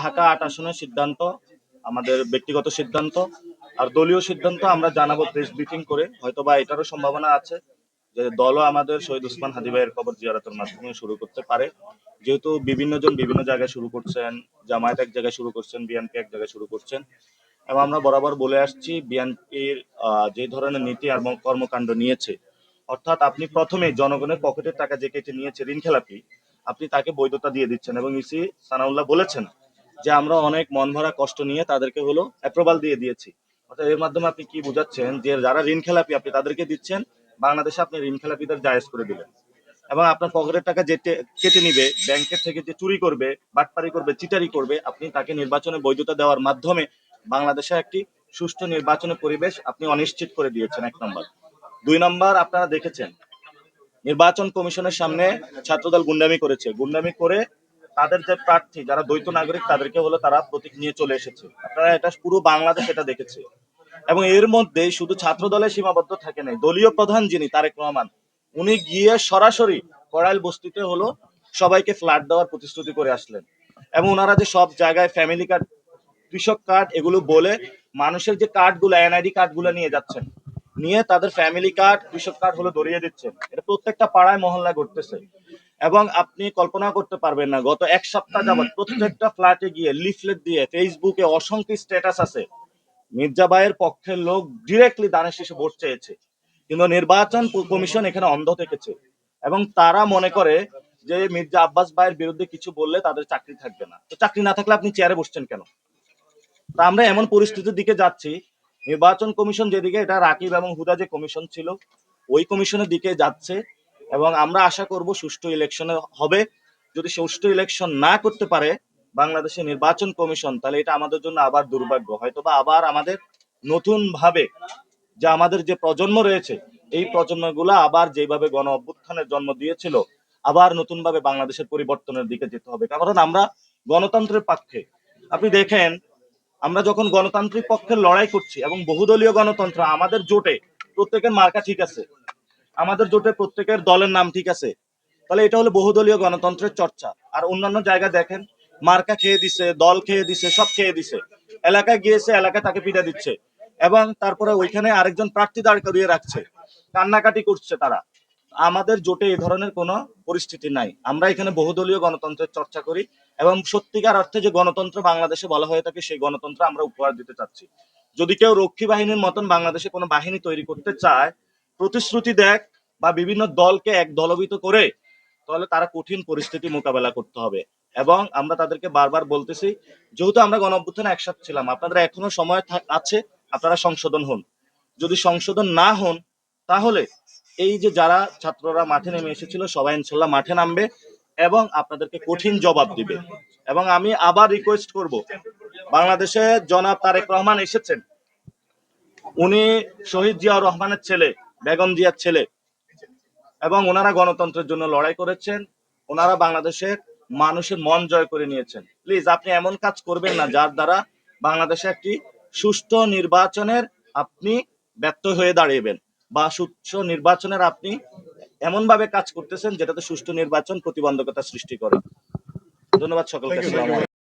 ঢাকা আট আসনের সিদ্ধান্ত, আমাদের ব্যক্তিগত সিদ্ধান্ত আর দলীয় সিদ্ধান্ত আমরা জানাব প্রেস ব্রিফিং করে। হয়তো বা এটারও সম্ভাবনা আছে যে দলও আমাদের শহীদ উসমান হাদি ভাইয়ের কবর জিয়ারতের মাধ্যমে শুরু করতে পারে। যেহেতু বিভিন্ন জন বিভিন্ন জায়গায় শুরু করছেন, জামায়াত এক জায়গায় শুরু করছেন, বিএনপি এক জায়গায় শুরু করছেন। এবং আমরা বরাবর বলে আসছি, বিএনপির যে ধরনের নীতি আর কর্মকাণ্ড নিয়েছে। অর্থাৎ আপনি প্রথমে জনগণের পকেটের টাকা যে কেটে নিয়েছে ঋণ খেলাপি আপনি তাকে বৈধতা দিয়ে দিচ্ছেন এবং ইসি সানাউল্লাহ বলেছেন যে আমরা অনেক মন ভরা কষ্ট নিয়ে তাদেরকে হলো অ্যাপ্রুভাল দিয়ে দিয়েছি। অর্থাৎ এর মাধ্যমে আপনি কি বোঝাচ্ছেন যে যারা ঋণ খেলাপি, আপনি তাদেরকে দিচ্ছেন? বাংলাদেশে আপনি ঋণ খেলাপিদের জায়েজ করে দিলেন। এবং আপনার পকেটের টাকা যেতে কেটে নিবে, ব্যাংকের থেকে যে চুরি করবে, বাটপারি করবে, চিটারি করবে, আপনি তাকে নির্বাচনে বৈধতা দেওয়ার মাধ্যমে বাংলাদেশে একটি সুষ্ঠু নির্বাচনের পরিবেশ আপনি অনিশ্চিত করে দিয়েছেন এক নম্বর। দুই নম্বর, আপনারা দেখেছেন, নির্বাচন কমিশনের সামনে ছাত্রদল গুন্ডামি করেছে। গুন্ডামি করে তাদের যে প্রার্থী, যারা দ্বৈত নাগরিক, তাদেরকে হলো তারা প্রতীক নিয়ে চলে এসেছে। আপনারা এটা পুরো বাংলাদেশ এটা দেখেছে। এবং এর মধ্যে শুধু ছাত্র দলে সীমাবদ্ধ থাকে নাই, দলীয় প্রধান যিনি, তারেক রহমান, উনি গিয়ে সরাসরি করাইল বস্তিতে হলো সবাইকে ফ্ল্যাট দেওয়ার প্রতিশ্রুতি করে আসলেন। এবং ওনারা যে সব জায়গায় ফ্যামিলি কার্ড, কৃষক কার্ড, এগুলো বলে মানুষের যে কার্ডগুলো, এনআইডি কার্ডগুলো নিয়ে যাচ্ছেন নিয়ে তাদের ফ্যামিলি কার্ড কৃষক কার্ড হলো ধরিয়ে দিচ্ছেন এটা প্রত্যেকটা পাড়ায় মহল্লায় ঘটতেছে। এবং আপনি কল্পনা করতে পারবেন না, গত এক সপ্তাহ যাবত প্রত্যেকটা ফ্ল্যাটে গিয়ে লিফলেট দিয়ে ফেসবুকে অসংখ্য স্ট্যাটাস আছে। মির্জা ভাইয়ের পক্ষের লোক ডিরেক্টলি দানের শেষে ভোট চেয়েছে। কিন্তু নির্বাচন কমিশন এখানে অন্ধ থেকেছে। এবং তারা মনে করে যে মির্জা আব্বাস ভাইয়ের বিরুদ্ধে কিছু বললে তাদের চাকরি থাকবে না। তো চাকরি না থাকলে আপনি চেয়ারে বসছেন কেন? তা আমরা এমন পরিস্থিতির দিকে যাচ্ছি নির্বাচন কমিশন যেদিকে, এটা রাকিব এবং হুদা যে কমিশন ছিল, ওই কমিশনের দিকে যাচ্ছে এবং আমরা আশা করব সুষ্ঠু ইলেকশনে হবে। যদি সুষ্ঠু ইলেকশন না করতে পারে বাংলাদেশে নির্বাচন কমিশন, তাহলে এটা আমাদের জন্য আবার দুর্ভাগ্য। হয়তো বা আবার আমাদের নতুন ভাবে যে আমাদের যে প্রজন্ম রয়েছে, এই প্রজন্মগুলো আবার যেভাবে গণ অভ্যুত্থানের জন্ম দিয়েছিল, আবার নতুন ভাবে বাংলাদেশের পরিবর্তনের দিকে যেতে হবে। কারণ আমরা গণতন্ত্রের পক্ষে, আপনি দেখেন আমরা যখন গণতান্ত্রিক পক্ষের লড়াই করছি এবং বহুদলীয় গণতন্ত্র, আমাদের জোটে প্রত্যেকের মার্কা ঠিক আছে। আমাদের জোটে প্রত্যেকের দলের নাম ঠিক আছে। তাহলে এটা হলো বহুদলীয় গণতন্ত্রের চর্চা। আর অন্যান্য জায়গায় দেখেন, মার্কা খেয়ে দিছে, দল খেয়ে দিছে, সব খেয়ে দিছে। এলাকায় গিয়েছে, এলাকায় তাকে পিটা দিচ্ছে। এবং তারপরে ওইখানে আরেকজন প্রার্থী দাঁড় করিয়ে রাখছে। কান্নাকাটি করছে তারা। আমাদের জোটে এই ধরনের কোনো পরিস্থিতি নাই। আমরা এখানে বহুদলীয় গণতন্ত্রের চর্চা করি এবং সত্যিকার অর্থে যে গণতন্ত্র বাংলাদেশে বলা হয়ে থাকে সেই গণতন্ত্র আমরা উপহার দিতে চাচ্ছি। যদি কেউ রক্ষী বাহিনীর মতন বাংলাদেশে কোনো বাহিনী তৈরি করতে চায়, প্রতিশ্রুতি দেখ বা বিভিন্ন দলকে এক দলবিত করে, তাহলে তারা কঠিন পরিস্থিতি মোকাবেলা করতে হবে। এবং আমরা তাদেরকে বারবার বলতেছি, যেহেতু আমরা গণ অভ্যুত্থানে একসাথে ছিলাম, আপনাদের এখনও সময় আছে, আপনারা সংশোধন হন। যদি সংশোধন না হন, তাহলে এই যে যারা ছাত্ররা মাঠে নেমে এসেছিল, সবাই ইনশাল্লাহ মাঠে নামবে এবং আপনাদেরকে কঠিন জবাব দিবে। এবং আমি আবার রিকোয়েস্ট করব, বাংলাদেশে জনাব তারেক রহমান এসেছেন। উনি শহীদ জিয়াউর রহমানের ছেলে, বেগম জিয়ার ছেলে। এবং ওনারা গণতন্ত্রের জন্য লড়াই করেছেন। ওনারা বাংলাদেশের মানুষের মন জয় করে নিয়েছেন। প্লিজ আপনি এমন কাজ করবেন না যার দ্বারা বাংলাদেশে একটি সুষ্ঠু নির্বাচনের আপনি ব্যর্থ হয়ে দাঁড়িয়েবেন। বা সুষ্ঠু নির্বাচনের আপনি এমন ভাবে কাজ করতেছেন যেটাতে সুষ্ঠু নির্বাচন প্রতিবন্ধকতা সৃষ্টি করে ধন্যবাদ সকলকে।